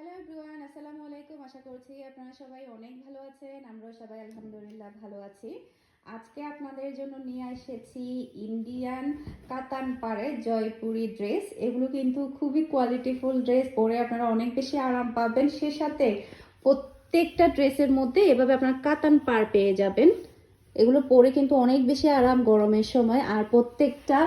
Hello everyone আসসালামু আলাইকুম আশা করছি আপনারা সবাই অনেক ভালো আছেন, আমরাও সবাই আলহামদুলিল্লাহ ভালো আছি। আজকে আপনাদের জন্য নিয়ে এসেছি ইন্ডিয়ান কাতান পাড়ে জয়পুরি ড্রেস এগুলো কিন্তু খুবই কোয়ালিটিফুল ড্রেস পরে আপনারা অনেক বেশি আরাম পাবেন, সে সাথে প্রত্যেকটা ড্রেসের মধ্যে এভাবে আপনারা কাতান পার পেয়ে যাবেন। এগুলো পরে কিন্তু অনেক বেশি আরাম গরমের সময়, আর প্রত্যেকটা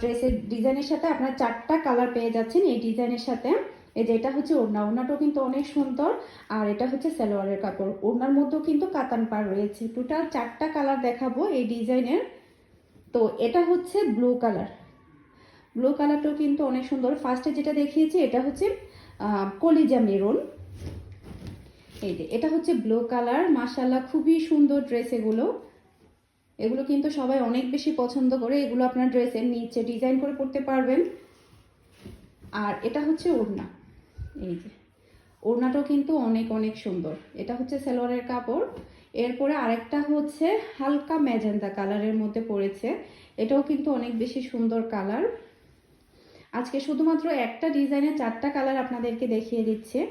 ড্রেসের ডিজাইনের সাথে আপনারা চারটা কালার পেয়ে যাচ্ছেন, এই ডিজাইনের সাথে। এই যে এটা হচ্ছে ওড়না। ওড়নাটাও কিন্তু অনেক সুন্দর। আর এটা হচ্ছে সালোয়ারের কাপড়। ওড়নার মধ্যেও কিন্তু কাতান পার রয়েছে। টোটাল চারটা কালার দেখাবো এই ডিজাইনের। তো এটা হচ্ছে ব্লু কালার। ব্লু কালারটাও কিন্তু অনেক সুন্দর। ফার্স্টে যেটা দেখিয়েছি, এটা হচ্ছে কলিজা মেরুন। এই যে, এটা হচ্ছে ব্লু কালার। মাশাল্লাহ খুবই সুন্দর ড্রেস এগুলো। এগুলো কিন্তু সবাই অনেক বেশি পছন্দ করে। এগুলো আপনার ড্রেসের নিচে ডিজাইন করে পড়তে পারবেন। আর এটা হচ্ছে ওড়না। এই যে। ওড়নাটাও কিন্তু অনেক অনেক সুন্দর। এটা হচ্ছে সালোয়ারের কাপড়। এরপরে আরেকটা হচ্ছে হালকা ম্যাজেন্টা কালারের মধ্যে পড়েছে। এটাও কিন্তু অনেক বেশি সুন্দর কালার। আজকে শুধুমাত্র একটা ডিজাইনের চারটা কালার আপনাদেরকে দেখিয়ে দিচ্ছে।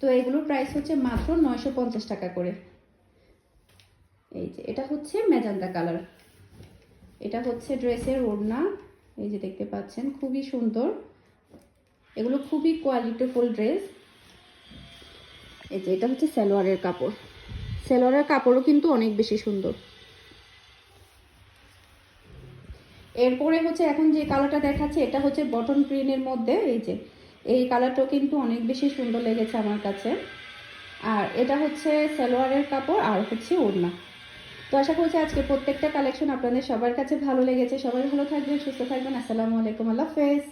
তো এগুলোর প্রাইস হচ্ছে মাত্র নয়শো পঞ্চাশ টাকা করে। এই যে, এটা হচ্ছে ম্যাজেন্টা কালার। এটা হচ্ছে ড্রেসের ওড়না। এই যে দেখতে পাচ্ছেন, খুবই সুন্দর। এগুলো খুবই কোয়ালিটিফুল ড্রেস এই যে এটা হচ্ছে সালোয়ারের কাপড়। সালোয়ারের কাপড়ও কিন্তু অনেক বেশি সুন্দর। এরপরে হচ্ছে এখন যে কালারটা দেখাচ্ছে, এটা হচ্ছে বটন প্রিন্টের মধ্যে। এই যে, এই কালারটাও কিন্তু অনেক বেশি সুন্দর লেগেছে আমার কাছে। আর এটা হচ্ছে সালোয়ারের কাপড় আর হচ্ছে ওড়না। তো আশা করছি আজকে প্রত্যেকটা কালেকশন আপনাদের সবার কাছে ভালো লেগেছে। সবাই ভালো থাকবেন, সুস্থ থাকবেন। আসসালামু আলাইকুম, আল্লাহ হাফেজ।